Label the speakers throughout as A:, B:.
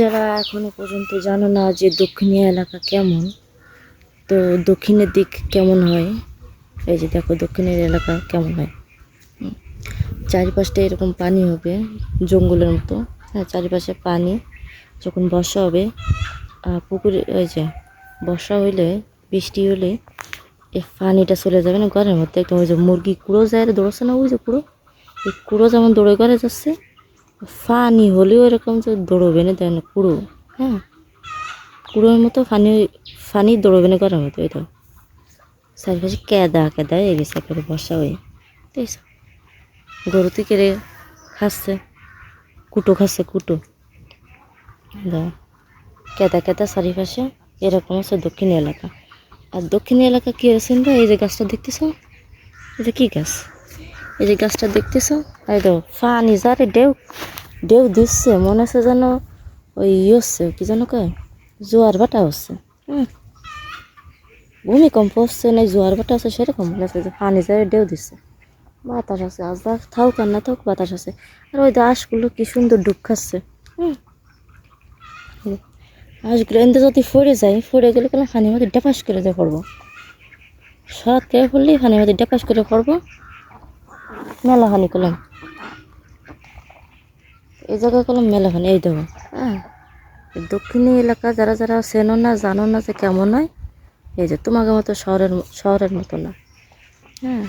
A: যারা এখনও পর্যন্ত জানো না যে দক্ষিণী এলাকা কেমন, তো দক্ষিণের দিক কেমন হয়? এই যে দেখো দক্ষিণের এলাকা কেমন হয়। চারিপাশটা এরকম পানি হবে, জঙ্গলের মতো। হ্যাঁ চারিপাশে পানি, যখন বর্ষা হবে পুকুরে ওই যে বর্ষা হইলে, বৃষ্টি হলে, এই পানিটা চলে যাবে না ঘরের মধ্যে। একদম ওই যে মুরগি কুড়ো যায় দৌড়াচ্ছে না ওই যে কুড়ো? এই কুড়ো যেমন দৌড়ে ঘরে যাচ্ছে ফানি হলেও এরকম যে দৌড়বে না দেয় না কুড়ো হ্যাঁ? কুড়োর মতো ফানি ফানি দৌড়বে না ঘরের মতো তো। চারিপাশে কেদা কেদা হয়ে গেছে একেবারে বর্ষা হয়ে। দেখছ গরু থেকে রে খাচ্ছে, কুটো খাচ্ছে, কুটো। কেদা কেদা চারিপাশে এরকম আছে দক্ষিণ এলাকা। আর দক্ষিণ এলাকা কী আছে না এই যে গাছটা দেখতেছ? এটা কী গাছ? এই যে গাছটা দেখতেছ? এই তো ফানি যারে ঢেউ ঢেউ দিচ্ছে মনে হচ্ছে যেন ওই ই হচ্ছে কি যেন কয়? জোয়ার ভাটা হচ্ছে। হুম। ভূমিকম্প হচ্ছে না জোয়ার ভাটা আছে সেরকম মনে হচ্ছে যে ফানি যারে ঢেউ দিচ্ছে। বাতাস আছে আজ থাক আর না থাক বাতাস আছে। আর ওই দাসগুলো কি সুন্দর ডুব খাচ্ছে। হুম। হাঁসগুলো এনতে যদি ফড়ে যায় ফড়ে গেলে কেন ফানির মধ্যে ডেপাস করে দিয়ে পড়ব? সরাত করে পড়লেই ফানির মধ্যে ডেপাস করে পড়ব মেলা হানি করলাম এই জায়গায় করলাম মেলা এই দেবো হ্যাঁ দক্ষিণী এলাকা যারা যারা চেনো না, জানো না যে কেমন হয়, এই যে তোমাকে মতো শহরের শহরের মতো না। হ্যাঁ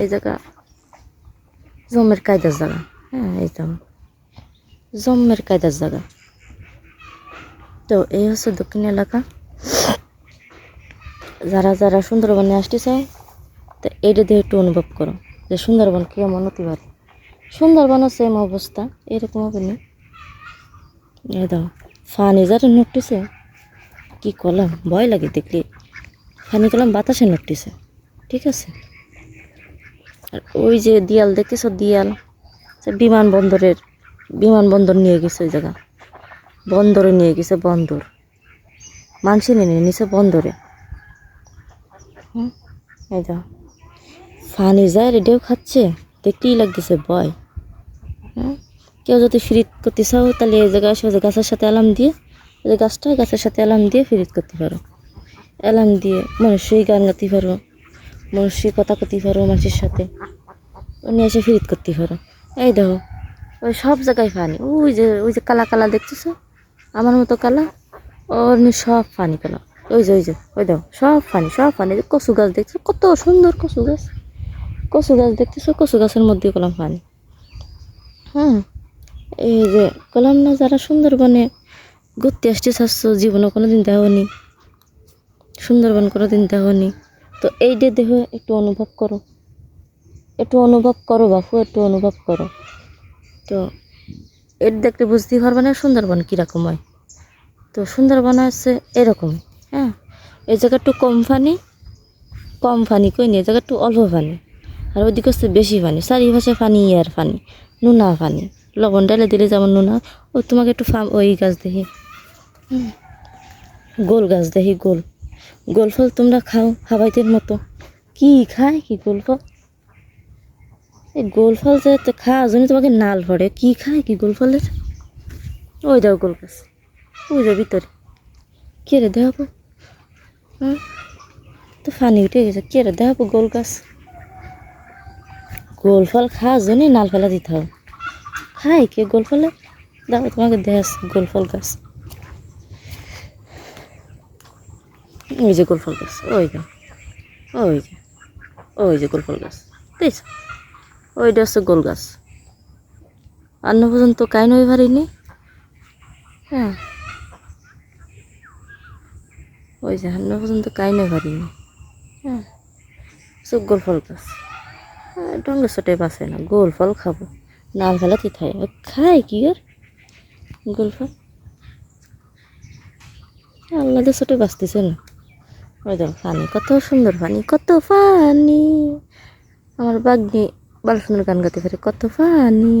A: এই জায়গা জমের কায়দার জায়গা। হ্যাঁ এই তো। জমের কায়দার জায়গা। তো এই হচ্ছে দক্ষিণ এলাকা। যারা যারা সুন্দরবনে আসতে তো এইটা দিয়ে একটু অনুভব করো। যে সুন্দরবন কেমন হতে পারে? সুন্দরবনও সেম অবস্থা, এরকম হবে না। দাও, ফানি যারা নটিছে কি করলাম? ভয় লাগে দেখলে। ফানি করলাম, বাতাসে নটিছে ঠিক আছে? আর ওই যে দিয়াল দেখতেছ, দিয়াল? সে বিমানবন্দরের, বিমানবন্দর নিয়ে গেছে ওই জায়গা। বন্দরে নিয়ে গেছে বন্দর। মানসি নিয়ে নিছে বন্দরে। হুম? এই যা ফানি যায় রেডিও খাচ্ছে, দেখতেই লাগতেছে, ভয়। হ্যাঁ? কেউ যদি ফ্রিত করতে চাও, তাহলে এই জায়গায় যে গাছের সাথে অ্যালার্ম দিয়ে যে গাছটা গাছের সাথে অ্যালার্ম দিয়ে ফ্রিত করতে পারো। অ্যালার্ম দিয়ে মানুষই গান গাতে পারো মানুষই কথা করতে পারো, মানুষের সাথে। উনি এসে ফ্রিত করতে পারো। এই দেখো, ওই সব জায়গায় পানি ওই যে ওই যে কালা কালা দেখতেছো? আমার মতো কালা? ওর সব পানি কালা। ওই যে ওই যে, ওই দেখো, সব পানি সব যে কচু গাছ দেখছ, কত সুন্দর কচু গাছ। কচু গাছ দেখতেছো? কচু গাছের মধ্যে কলাম পানি। হ্যাঁ এই যে কলাম না যারা সুন্দরবনে ঘুরতে আসতে চাচ্ছ জীবনে কোনো দিন দেওনি সুন্দরবন কোনো দিন দেওনি তো এই যে দেহ একটু অনুভব করো। একটু অনুভব করো বাপু, একটু অনুভব করো। তো এর দেখতে বুঝতেই পারবে না সুন্দরবন কীরকম হয়। তো সুন্দরবন হচ্ছে এরকম হ্যাঁ? এই জায়গা একটু কম পানি কম পানি কই নি এই জায়গা একটু অল্প পানি। আর ওইদিকে হচ্ছে বেশি পানি, চারিপাশে পানি আর পানি, নুনা পানি। লবণ ডালে দিলে যেমন নুনা, ও তোমাকে একটু ফার্ম ওই গাছ দেখি। গোল গাছ দেখি, গোল। গোল ফল তোমরা খাও হাবাইতের মতো। কি খায় কি গোল ফল? এই গোল ফল যে খাওয়ার জন্য তোমাকে নাল পড়ে কি খায় কি গোল ফলের? ওই দাও গোল গাছ। ওই দাও ভিতরে। কে রে দেখাবো? হ্যাঁ তো ফানি উঠে গেছে। কে রে দেখাবো গোল গাছ? গোল ফল খাওয়ার জন্যই নাল ফেলা দিতে হবে খায় কে গোল ফলে? দাও, তোমাকে দেখ গোল ফল গাছ। ওই যে গোল ফল গাছ, ওই যে ওই যে ওই যে গোল ফল গাছ। দেখছ? ওইটা হচ্ছে গোল গাছ। না পর্যন্ত কাই নই। পারিনি হ্যাঁ। ওই যে হান্ন পর্যন্ত কাই নই। পারিনি হ্যাঁ। সব গোল ফল গাছ। ডঙ্গে ছোটে বাঁচে না, গোল ফল খাব। নাল ফেলাতে খাই খায় কি আর গোল ফল? আল্লাহ সোটে বাঁচতেছে না। ওই দেখো, ফানি, কত সুন্দর ফানি, কত ফানি। আমার বাগ্নি বাল সুন্দর গান গাতে পারে, কত পানি